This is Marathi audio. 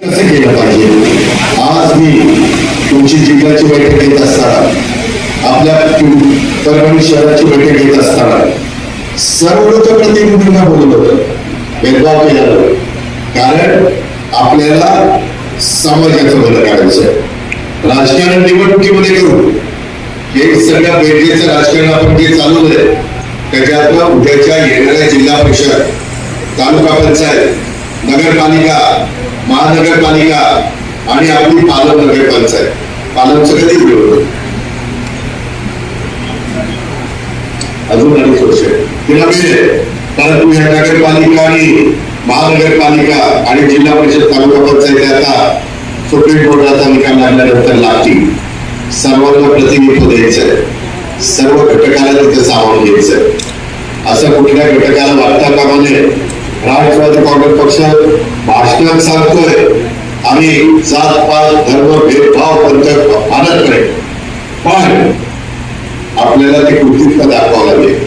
कसं केलं पाहिजे? आज मी तुमची जिल्ह्याची बैठक घेत असताना आपल्या परभणी शहराची बैठक घेत असताना सर्व लोकप्रतिनिधींना बोलत होतं. भेदभाव केला कारण आपल्याला समाजाचं भलं काढायचं राजकारण निवडणुकीमध्ये करू हे सगळ्या बैठकीचं राजकारण आपण जे चालू आहे त्याच्यात उद्याच्या येणाऱ्या जिल्हा परिषद तालुका पंचायत नगरपालिका महानगरपालिका आणि आपली पालम नगरपंचायत. पालमचं कधी मिळवलं अजून अडीच वर्ष तिला मिळेल आहे. परंतु या नगरपालिका आणि महानगरपालिका आणि जिल्हा परिषद तालुका पंचायत आता सुप्रीम कोर्टाचा निकाल लागल्यानंतर लागतील. सर्वांना प्रतिनिधित्व द्यायचं सर्व घटकाला तिथे सामावून घ्यायचं असं कुठल्या घटकाला वाटता कामा राष्ट्रवादी काँग्रेस पक्ष भाषणात सांगतोय आम्ही जात पात धर्म भेदभाव पंथ मानत नाही. पण आपल्याला ते कृतीत्व दाखवावं लागेल.